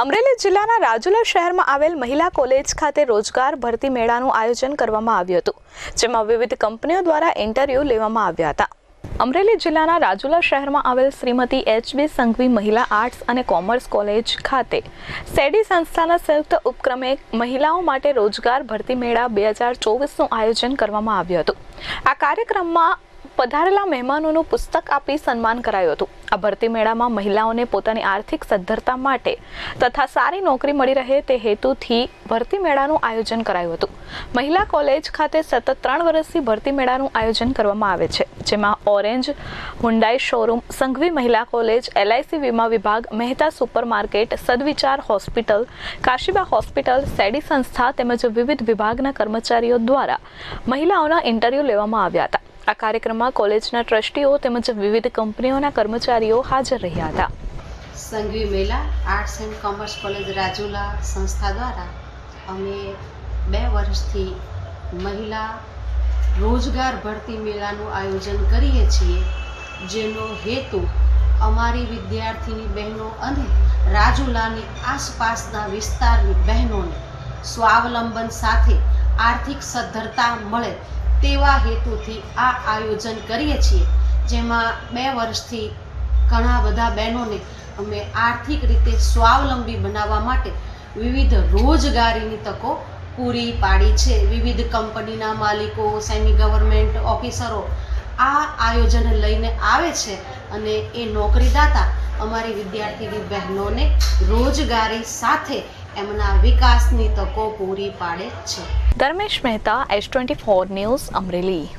અમરેલી જિલ્લાના રાજુલા શહેરમાં આવેલ મહિલા કોલેજ ખાતે રોજગાર ભરતી મેળાનું આયોજન કરવામાં આવ્યું હતું, જેમાં વિવિધ કંપનીઓ દ્વારા ઇન્ટરવ્યૂ લેવામાં આવ્યા હતા. અમરેલી જિલ્લાના રાજુલા શહેરમાં આવેલ શ્રીમતી એચબી સંઘવી મહિલા આર્ટ્સ અને કોમર્સ કોલેજ ખાતે સેડી સંસ્થાના સંયુક્ત ઉપક્રમે મહિલાઓ માટે રોજગાર ભરતી મેળા બે હજાર ચોવીસનું આયોજન કરવામાં આવ્યું હતું. આ કાર્યક્રમમાં પધારેલા મહેમાનોનું પુસ્તક આપી સન્માન કરાયું હતું. આ ભરતી મેળામાં મહિલાઓને પોતાની આર્થિક સદ્ધરતા માટે તથા સારી નોકરી મળી રહે તે હેતુથી ભરતી મેળાનું આયોજન કરાયું હતું. મહિલા કોલેજ ખાતે સતત ત્રણ વર્ષથી ભરતી મેળાનું આયોજન કરવામાં આવે છે, જેમાં ઓરેન્જ હુન્ડાઈ શોરૂમ, સંઘવી મહિલા કોલેજ, એલઆઈસી વીમા વિભાગ, Mehta super market, Sadvichar hospital, Kashiba hospital, સેડી સંસ્થા તેમજ વિવિધ વિભાગના કર્મચારીઓ દ્વારા મહિલાઓના ઇન્ટરવ્યૂ લેવામાં આવ્યા હતા. આ કાર્યક્રમમાં કોલેજના ટ્રસ્ટીઓ તેમજ વિવિધ કંપનીઓના કર્મચારીઓ હાજર રહ્યા હતા. સંઘવી મેલા arts and commerce college Rajula સંસ્થા દ્વારા અમે બે વર્ષથી મહિલા રોજગાર ભરતી મેળાનું આયોજન કરીએ છીએ, જેનો હેતુ અમારી વિદ્યાર્થીની બહેનો અને રાજુલાની આસપાસના વિસ્તારની બહેનોને સ્વાવલંબન સાથે આર્થિક સદ્ધરતા મળે તેવા હેતુથી આ આયોજન કરીએ છીએ. જેમાં બે વર્ષથી ઘણા બધા બહેનોને અમે આર્થિક રીતે સ્વાવલંબી બનાવવા માટે વિવિધ રોજગારીની તકો પૂરી પાડી છે. વિવિધ કંપનીના માલિકો, સેમી ગવર્મેન્ટ ઓફિસરો આ આયોજન લઈને આવે છે અને એ નોકરીદાતા અમારી વિદ્યાર્થીની બહેનોને રોજગારી સાથે એમના વિકાસની તકો પૂરી પાડે છે. Dharmesh Mehta S twenty four news Amreli.